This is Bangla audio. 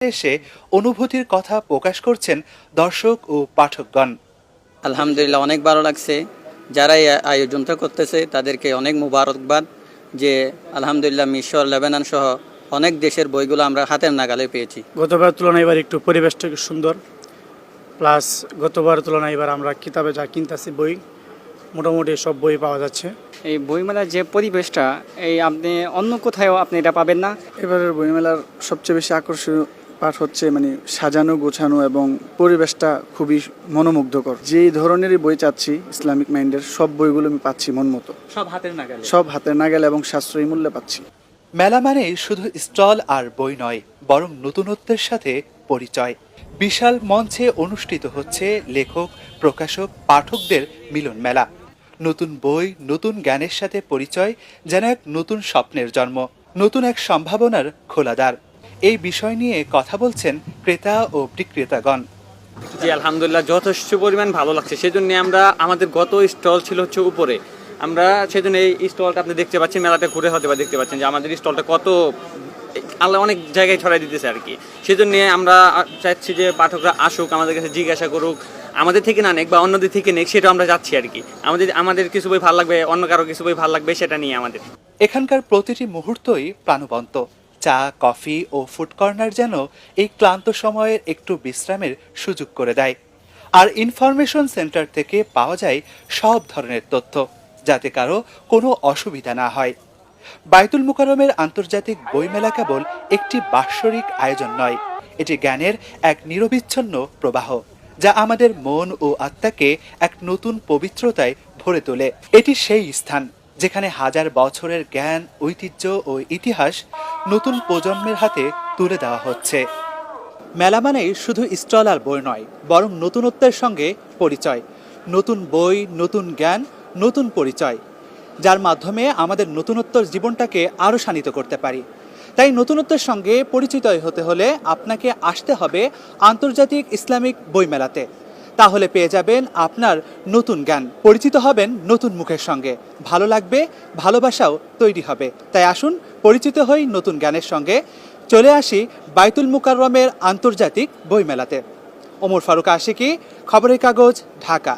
এসে অনুভূতির কথা প্রকাশ করছেন দর্শক ও পাঠকগণ। আলহামদুলিল্লাহ অনেক ভালো লাগছে। যারা এই আয়োজনটা করতেছে তাদেরকে অনেক মুবারকবাদ যে আলহামদুলিল্লাহ মিশর লেবানন সহ অনেক দেশের বইগুলো আমরা হাতের নাগালে পেয়েছি। গতবার তুলনায় এবার একটু পরিবেশটা সুন্দর। প্লাস গতবার তুলনায় এবার আমরা কিতাবে যা কিনতেছি বই মোটামুটি সব বই পাওয়া যাচ্ছে। এই বইমেলার যে পরিবেশটা এই আপনি অন্য কোথাও আপনি এটা পাবেন না? এবারের বইমেলার সবচেয়ে বেশি আকর্ষণীয় পাঠ হচ্ছে মানে সাজানো গোছানো এবং পরিবেশটা খুবই মনোমুগ্ধকর। যেই ধরনেরই বই চাচ্ছি ইসলামিক মাইন্ডের সব বইগুলো আমি পাচ্ছি মন মতো। সব হাতের নাগালে? সব হাতের নাগালে এবং সাশ্রয়ী মূল্যে পাচ্ছি। মেলা মানে শুধু স্টল আর বই নয় বরং নতুনত্বের সাথে পরিচয়। বিশাল মঞ্চে অনুষ্ঠিত হচ্ছে লেখক প্রকাশক পাঠকদের মিলন মেলা। নতুন বই নতুন জ্ঞানের সাথে পরিচয় যেন এক নতুন স্বপ্নের জন্ম নতুন এক সম্ভাবনার খোলাদ্বার এই বিষয় নিয়ে কথা বলছেন ক্রেতা ও বিক্রেতাগণ। জি আলহামদুলিল্লাহ যথেষ্ট পরিমাণ ভালো লাগছে। সেজন্য আমরা আমাদের গত স্টল ছিল হচ্ছে উপরে। আমরা সেজন্য এই স্টলটা আপনি দেখতে পাচ্ছেন মেলাটা ঘুরে হতে বা দেখতে পাচ্ছেন যে আমাদের স্টলটা কত আল্লাহ অনেক জায়গায় ছড়াই দিতেছে আর কি। সেজন্য আমরা চাচ্ছি যে পাঠকরা আসুক আমাদের কাছে জিজ্ঞাসা করুক আমাদের থেকে না নেক বা অন্যদের থেকে নেক সেটা আমরা যাচ্ছি আর কি। আমাদের আমাদের কিছু বই ভালো লাগবে অন্য কারও কিছু বই ভালো লাগবে সেটা নিয়ে আমাদের। এখানকার প্রতিটি মুহূর্তই প্রাণবন্ত। চা, কফি ও ফুড কর্নার যেন এই ক্লান্ত সময়ের একটু বিশ্রামের সুযোগ করে দেয়। আর ইনফরমেশন সেন্টার থেকে পাওয়া যায় সব ধরনের তথ্য, যাতে কারও কোনো অসুবিধা না হয়। বাইতুল মুকাররমের আন্তর্জাতিক বইমেলা কেবল একটি বাৎসরিক আয়োজন নয়, এটি জ্ঞানের এক নিরবিচ্ছন্ন প্রবাহ, যা আমাদের মন ও আত্মাকে এক নতুন পবিত্রতায় ভরে তোলে। এটি সেই স্থান, যেখানে হাজার বছরের জ্ঞান, ঐতিহ্য ও ইতিহাস নতুন প্রজন্মের হাতে তুলে দেওয়া হচ্ছে। মেলা মানেই শুধু স্টল আর বই নয়, বরং নতুনত্বের সঙ্গে পরিচয়। নতুন বই, নতুন জ্ঞান, নতুন পরিচয়। যার মাধ্যমে আমাদের নতুনত্বর জীবনটাকে আরও শানিত করতে পারি। তাই নতুনত্বের সঙ্গে পরিচিত হতে হলে আপনাকে আসতে হবে আন্তর্জাতিক ইসলামিক বইমেলাতে। তাহলে পেয়ে যাবেন আপনার নতুন জ্ঞান পরিচিত হবেন নতুন মুখের সঙ্গে। ভালো লাগবে, ভালোবাসাও তৈরি হবে। তাই আসুন, পরিচিত হই নতুন জ্ঞানের সঙ্গে। চলে আসি বাইতুল মুকাররমের আন্তর্জাতিক বইমেলাতে। ওমর ফারুক আশিকি, খবরের কাগজ, ঢাকা।